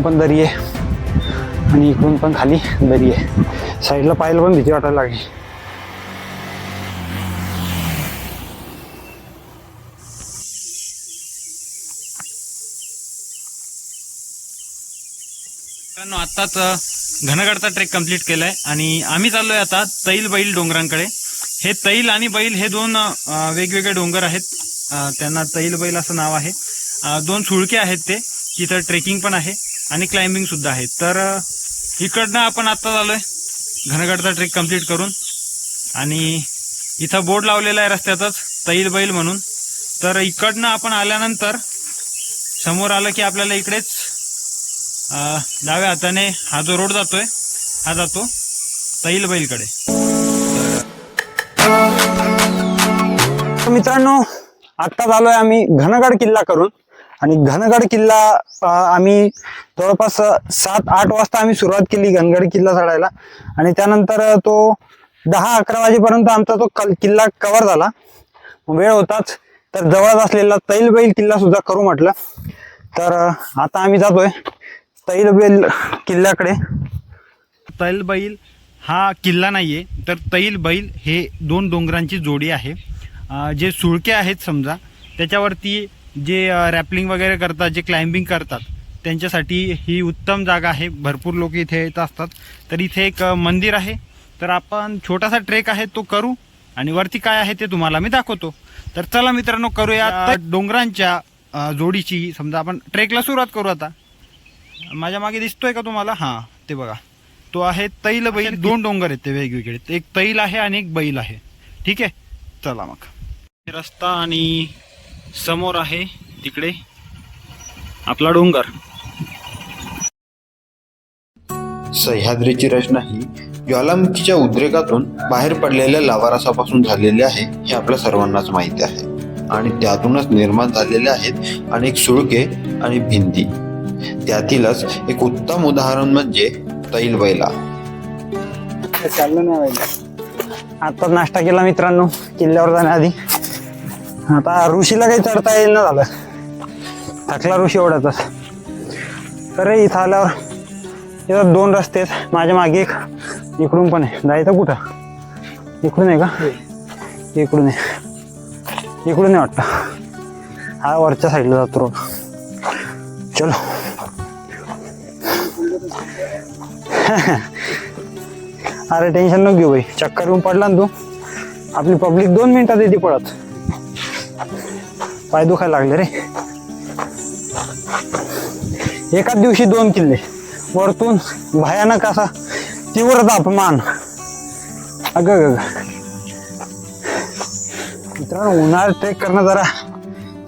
इकडून पण दरी आहे. आणि इकडून पण खाली दरी आहे. साईडला पाहायला पण भीती वाटायला लागली. आत्ताच घनगडचा ट्रेक कंप्लीट केलाय. आणि आम्ही चाललोय आता तैल बैल डोंगरांकडे. हे तैल आणि बैल हे दोन वेगवेगळे डोंगर आहेत. त्यांना तैल बैल असं नाव आहे. दोन सुळके आहेत ते. तिथं ट्रेकिंग पण आहे. आणि क्लाइम्बिंग सुद्धा आहे. तर इकडनं आपण आत्ता आलोय घनगडचा ट्रेक कंप्लीट करून. आणि इथं बोर्ड लावलेला आहे रस्त्यातच तैल बैल म्हणून. तर इकडनं आपण आल्यानंतर समोर आलं की आपल्याला इकडेच डाव्या हाताने हा जो रोड जातोय हा जातो तैल बैलकडे. मित्रांनो आत्ता आलोय आम्ही घनगड किल्ला करून. आणि घनगड किल्ला आम्ही जवळपास सात आठ वाजता आम्ही सुरुवात केली घनगड किल्ला चढायला. आणि त्यानंतर तो दहा अकरा वाजेपर्यंत आमचा तो कल- किल्ला कव्हर झाला. वेळ होताच तर जवळच असलेला तैलबैल किल्ला सुद्धा करू म्हटलं. तर आता आम्ही जातोय तैलबैल किल्ल्याकडे. तैलबैल हा किल्ला नाहीये तर तैलबैल हे दोन डोंगरांची जोडी आहे. जे सुळके आहेत समजा त्याच्यावरती जे रॅपलिंग वगैरे करतात जे क्लाइम्बिंग करतात त्यांच्यासाठी ही उत्तम जागा आहे. भरपूर लोक इथे येत असतात. तर इथे एक मंदिर आहे. तर आपण छोटासा ट्रेक आहे तो करू. आणि वरती काय आहे ते तुम्हाला मी दाखवतो. तर चला मित्रांनो करूया डोंगरांच्या जोडीची. समजा आपण ट्रेकला सुरुवात करू आता. माझ्या मागे दिसतोय का तुम्हाला? हा ते बघा. तो आहे तैल बैल. दोन डोंगर आहेत ते वेगवेगळे. एक तैल आहे आणि एक बैल आहे. ठीक आहे? चला मग. रस्ता आणि समोर आहे तिकडे आपला डोंगर. सह्याद्रीची रचना ही ज्वालामुखीच्या उद्रेकातून बाहेर पडलेल्या लावारसापासून झालेली आहे हे आपल्या सर्वांनाच माहिती आहे. आणि त्यातूनच निर्माण झालेले आहेत अनेक सुळके आणि भिंती. त्यातीलच एक उत्तम उदाहरण म्हणजे तैल बैला. चाललं नाही आता नाश्ता केला मित्रांनो किल्ल्यावर जाण्याआधी. आता ऋषीला काही चढता येईल ना झालं. थकला ऋषी एवढ्यातच. तर इथं आल्यावर इथं दोन रस्ते आहेत. माझ्या मागे एक इकडून पण आहे. जायचं कुठं? इकडून आहे का? इकडून आहे. इकडून आहे वाटतं. हा वरच्या साईडला जातो रोड. चलो. अरे टेन्शन नको घेऊ भाई चक्कर येऊन पडला ना तू. आपली पब्लिक दोन मिनिटात येते पळत पाय दुखायला लागले रे. एकाच दिवशी दोन किल्ले. वरतून भयानक असा तीव्र तापमान अग ग मित्रांनो उन्हाळ्यात ट्रेक करणं जरा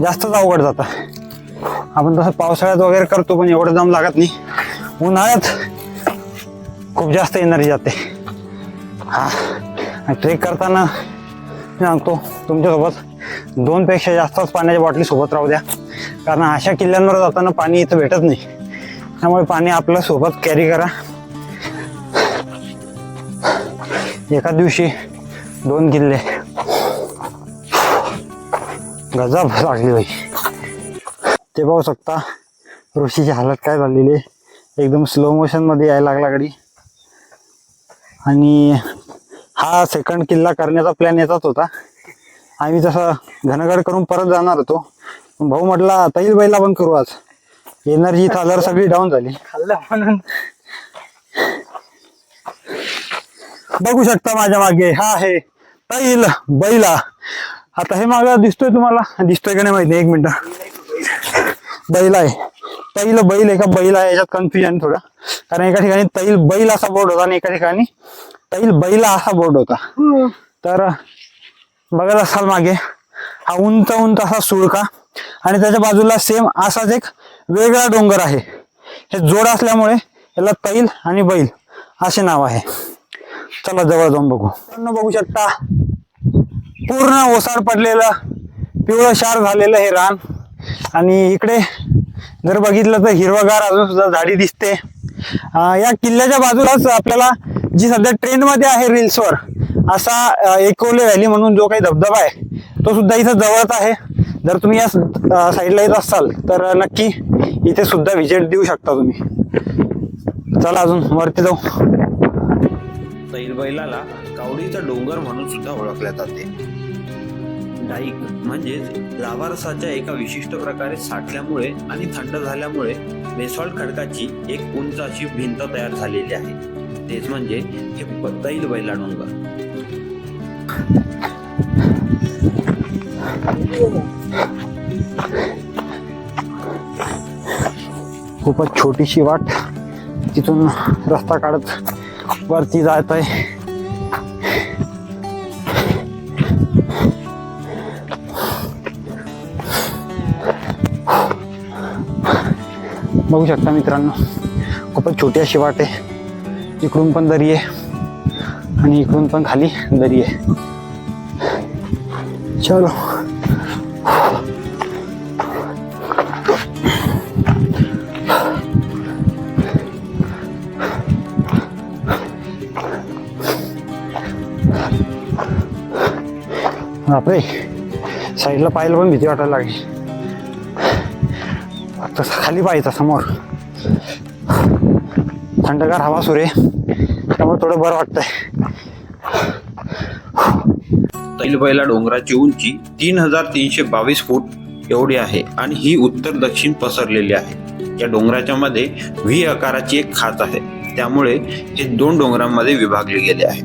जास्तच अवघड जातं. आपण तसं पावसाळ्यात वगैरे करतो पण एवढं दम लागत नाही. उन्हाळ्यात खूप जास्त एनर्जी जाते. हा. ट्रेक करताना सांगतो तुमच्यासोबत दोनपेक्षा जास्तच पाण्याच्या बाटली सोबत राहू द्या. कारण अशा किल्ल्यांवर जाताना पाणी इथं भेटत नाही. त्यामुळे पाणी आपल्यासोबत कॅरी करा. एका दिवशी दोन किल्ले. गजब लागली बाई. ते पाहू शकता ऋषीची हालत काय झालेली आहे. एकदम स्लो मोशनमध्ये यायला लागला गाडी. आणि हा सेकंड किल्ला करण्याचा प्लॅन येतात होता. आम्ही तसं घनगड करून परत जाणार होतो. भाऊ म्हटला तैल बैला पण करू आज. एनर्जी थालर सगळी डाऊन झाली. खाल्लं म्हणून. बघू शकता माझ्या मागे. हा आहे तैल बैला आता हे मागे दिसतोय तुम्हाला? दिसतोय का नाही माहिती? एक मिनिट. बैल आहे. तैल बैल आहे का? बैल आहे. याच्यात कन्फ्युजन थोडं. कारण एका ठिकाणी तैल बैल असा बोर्ड होता आणि एका ठिकाणी तैल बैला असा बोर्ड होता तर बघत असाल मागे. हा उंच उंच असा सुळका आणि त्याच्या बाजूला सेम असाच एक वेगळा डोंगर आहे. हे जोड असल्यामुळे याला तैल आणि बैल असे नाव आहे. चला जवळ जाऊन बघू. बघू शकता. पूर्ण ओसाड पडलेलं पिवळं शार झालेलं हे रान. आणि इकडे जर बघितलं तर हिरवगार अजून सुद्धा झाडी दिसते. या किल्ल्याच्या बाजूलाच आपल्याला जी सध्या ट्रेंडमध्ये आहे रील्सवर असा एकोले व्हॅली म्हणून जो काही धबधबा आहे तो सुद्धा इथं जवळच आहे. जर तुम्ही या साईडला येत असाल तर नक्की इथे सुद्धा व्हिजिट देऊ शकता तुम्ही. चला अजून वरती जाऊ. तैल बैलाला कावडीचा डोंगर म्हणून सुद्धा ओळखले जाते. डाईक म्हणजेच लावारसाच्या एका विशिष्ट प्रकारे साठल्यामुळे आणि थंड झाल्यामुळे बेसॉल्ट खडकाची एक उंच अशी भिंत तयार झालेली आहे. तेच म्हणजे हे ब- तैल खूपच छोटीशी वाट तिथून रस्ता काढत वरती जात आहे. बघू शकता मित्रांनो खूपच छोटी अशी वाट आहे. इकडून पण दरी आहे. आणि इकडून पण खाली दरी आहे. चलो. बापरे साईडला पाहायला पण भीती वाटायला लागली. तसं खाली पाहायचं समोर. थंडगार हवा सुरे त्यामुळे थोडं बरं वाटतंय. तैल बैला डोंगराची उंची तीन हजार तीनशे बावीस फूट एवढी आहे आणि ही उत्तर दक्षिण पसरलेली आहे. या डोंगराच्या मध्ये व्ही आकाराची एक खाच आहे. त्यामुळे हे दोन डोंगरांमध्ये विभागले गेले आहे.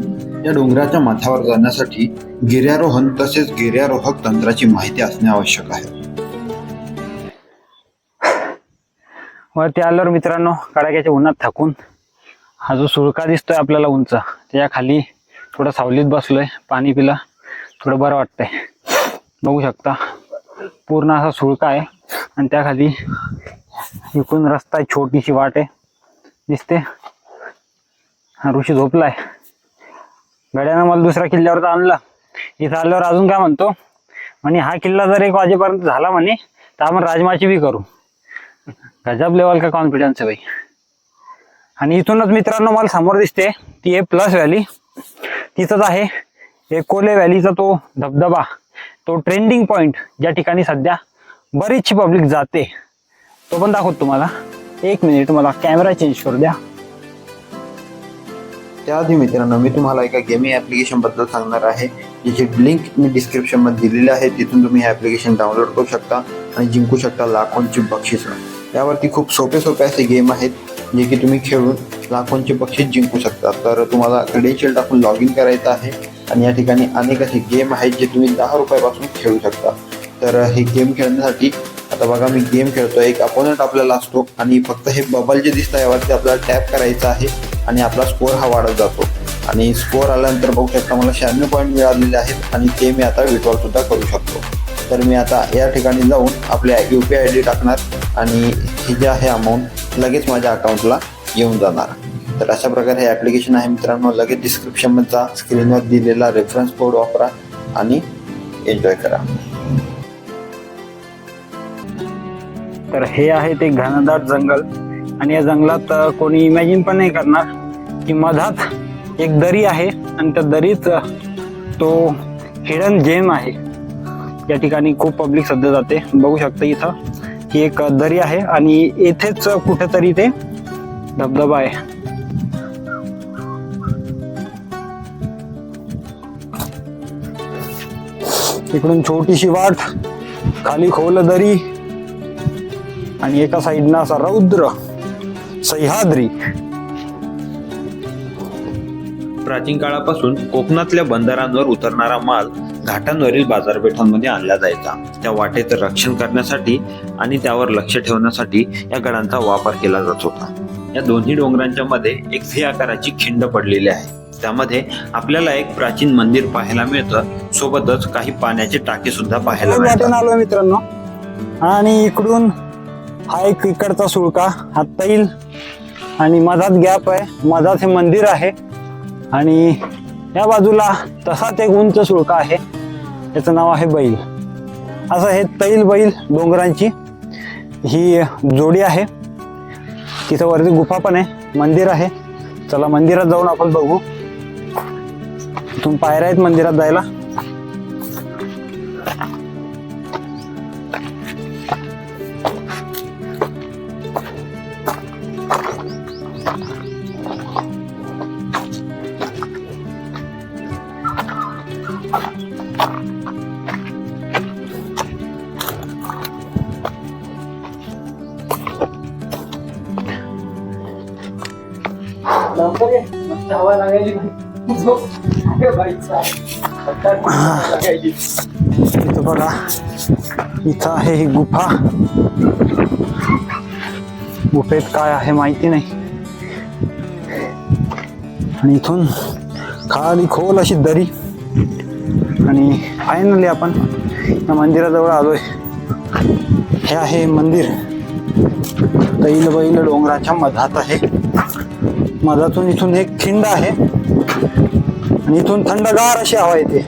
या डोंगराच्या माथ्यावर जाण्यासाठी गिर्यारोहण तसेच गिर्यारोहक तंत्राची माहिती असणे आवश्यक आहे. वरती आल्यावर मित्रांनो कडाक्याच्या उन्हात थाकून हा जो सुळका दिसतोय आपल्याला उंच त्याच्याखाली थोडं सावलीत बसलोय पाणी पिला थोडं बरं वाटतंय. बघू शकता पूर्ण असा सुळका आहे. आणि त्याखाली इकून रस्ता आहे छोटीशी वाट आहे. दिसते. हा ऋषी झोपलाय. गड्यानं मला दुसऱ्या किल्ल्यावर तर इथं आल्यावर अजून काय म्हणतो? म्हणे हा किल्ला जर एक वाजेपर्यंत झाला म्हणे तर आपण राजमाची बी करू. गजब लेवल का कॉन्फिडन्स आहे भाई. आणि इथूनच मित्रांनो मला समोर दिसते ती आहे प्लस व्हॅली तिथंच आहे. एकोले व्हॅलीचा तो धबधबा तो ट्रेंडिंग पॉइंट ज्या ठिकाणी सध्या बरीचशी पब्लिक जाते. तो पण दाखवतो तुम्हाला. एक मिनिट मला कॅमेरा चेंज करू द्या. त्याआधी मित्रांनो मी तुम्हाला एका गेमिंग ऍप्लिकेशनबद्दल सांगणार आहे. ज्याची लिंक मी डिस्क्रिप्शनमध्ये दिलेली आहे. तिथून तुम्ही हे ऍप्लिकेशन डाउनलोड करू शकता आणि जिंकू शकता लाखोंची बक्षीस. यावरती खूप सोपे सोपे असे गेम आहेत. जे की तुम्ही खेळून लाखोंचे बक्षीस जिंकू शकता. तर तुम्हाला क्रेडेन्शियल टाकून लॉग इन करायचं आहे आणि या ठिकाणी अनेक असे गेम आहेत जे तुम्ही दहा रुपयापासून खेळू शकता. तर हे गेम खेळण्यासाठी आता बघा मी गेम खेळतो एक अपोनंट आपल्याला असतो आणि फक्त हे बबल जे दिसतं यावरती आपल्याला टॅप करायचं आहे आणि आपला स्कोअर हा वाढत जातो. आणि स्कोअर आल्यानंतर बघू शकता मला शहाण्णव पॉईंट मिळालेले आहेत आणि ते मी आता विड्रॉलसुद्धा करू शकतो. तर मी आता या ठिकाणी जाऊन आपल्या यू पी आय डी टाकणार आणि हे जे आहे अमाऊंट लगेच माझ्या अकाउंटला येऊन जाणार. तर अशा प्रकारे हे ॲप्लिकेशन आहे मित्रांनो. लगेच डिस्क्रिप्शनमध्ये स्क्रीनवर दिलेला रेफरन्स कोड वापरा आणि एन्जॉय करा. तर हे आहे ते घनदाट जंगल. आणि या जंगलात कोणी इमॅजिन पण नाही करणार की मधात एक दरी आहे आणि त्या दरीत तो हिडन जेम आहे. या ठिकाणी खूप पब्लिक सध्या जाते. बघू शकता इथं. ही एक दरी आहे आणि येथेच कुठेतरी ते धबधबा आहे. इकडून छोटीशी वाट खाली खोल दरी आणि एका साईडनं असा रौद्र सह्याद्री. प्राचीन काळापासून कोकणातल्या बंदरांवर उतरणारा माल घाटांवरील बाजारपेठांमध्ये आणला जायचा. त्या वाटेचं रक्षण करण्यासाठी आणि त्यावर लक्ष ठेवण्यासाठी या गडांचा वापर केला जात होता. या दोन्ही डोंगरांच्या मध्ये एक व्ही आकाराची खिंड पडलेली आहे. त्यामध्ये आपल्याला एक प्राचीन मंदिर पाहायला मिळतं. सोबतच काही पाण्याचे टाके सुद्धा पाहायला मिळतात. आलोय मित्रांनो. आणि इकडून हा एक इकडचा सुळका. हा तैल आणि मधात गॅप आहे. मधात हे मंदिर आहे. आणि या बाजूला तसाच एक उंच सुळका आहे. त्याचं नाव आहे बैल. असं हे तैल बैल डोंगरांची ही जोडी आहे. तिथं वरती गुफा पण आहे मंदिर आहे. चला मंदिरात जाऊन आपण बघू. इथून पायऱ्या आहेत मंदिरात जायला. इथं बघा. इथं आहे ही गुफा. गुफेत काय आहे माहिती नाही. आणि इथून खाली खोल अशी दरी. आणि फायनली आपण या मंदिराजवळ आलोय. हे आहे मंदिर. तैल बैल डोंगराच्या मधात आहे. मधातून इथून एक खिंड आहे. आणि इथून थंडगार अशी हवा येते.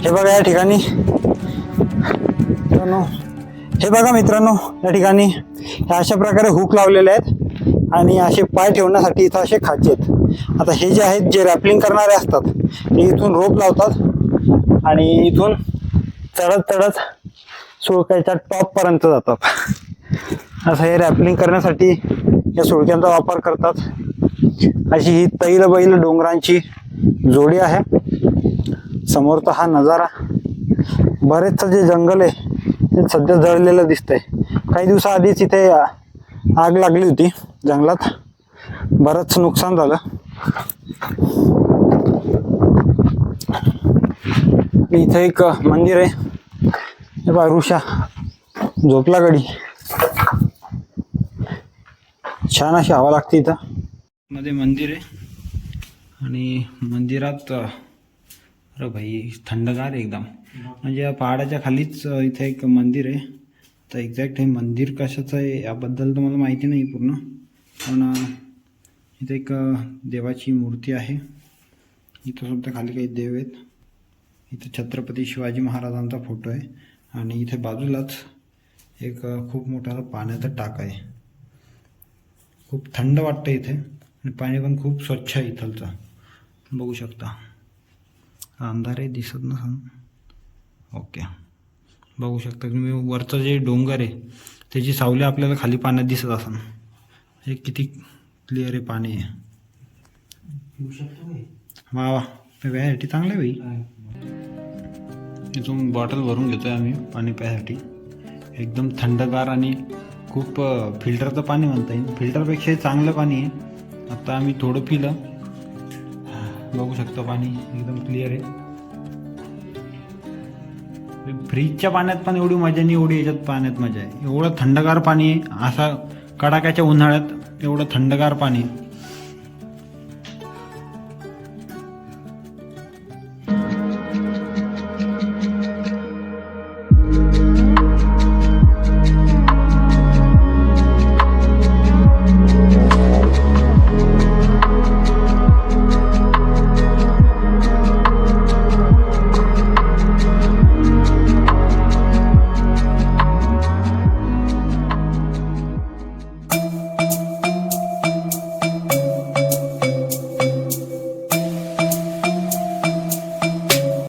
हे बघा या ठिकाणी. मित्रांनो हे बघा मित्रांनो या ठिकाणी हे अशा प्रकारे हुक लावलेले आहेत. आणि असे पाय ठेवण्यासाठी इथं असे खाचे आहेत. आता हे जे आहेत जे रॅपलिंग करणारे असतात ते इथून रोप लावतात. आणि इथून चढत चढत सुळक्याच्या टॉपपर्यंत जातात. असं हे रॅपलिंग करण्यासाठी या सुळक्यांचा वापर करतात. अशी ही तैल बैल डोंगरांची जोडी आहे. समोरचा हा नजारा. बरेचसं जे जंगल आहे ते सध्या जळलेलं दिसतंय. काही दिवसाआधीच इथे आग लागली होती जंगलात. बरंच नुकसान झालं. इथं एक मंदिर आहे. हे बघा ऋषा झोपला गडी छान अशी हवा लागते इथं. मध्ये मंदिर आहे. आणि मंदिरात अरे भाई थंडगार एकदम. म्हणजे या पहाडाच्या खालीच इथं इथे एक मंदिर आहे. तर एक्झॅक्ट हे मंदिर कशाचं आहे याबद्दल तर मला माहिती नाही पूर्ण. पण इथे एक देवाची मूर्ती आहे. इथं सुद्धा खाली काही देव आहेत. इथं छत्रपती शिवाजी महाराजांचा फोटो आहे. आणि इथे बाजूलाच एक खूप मोठा पाण्याचा टाक आहे. खूप थंड वाटतं इथे आणि पाणी पण खूप स्वच्छ आहे इथलचं. बघू शकता. अंधारे दिसत नसन ओके. बघू शकता तुम्ही वरचं जे डोंगर आहे त्याची सावली आपल्याला खाली पाण्यात दिसत असन हे किती क्लिअर आहे पाणी. आहे वा वा. प्यायसाठी चांगलं आहे भाई इथून बॉटल भरून घेतोय आम्ही पाणी प्यायसाठी. एकदम थंडगार आणि खूप फिल्टरचं पाणी म्हणता येईल. फिल्टरपेक्षाही चांगलं पाणी आहे. आता आम्ही थोडं पिलं. बघू शकतो पाणी एकदम क्लिअर आहे. फ्रीजच्या पाण्यात पण एवढी मजा नाही एवढी याच्यात पाण्यात मजा आहे. एवढं थंडगार पाणी आहे. असा कडाक्याच्या उन्हाळ्यात एवढं थंडगार पाणी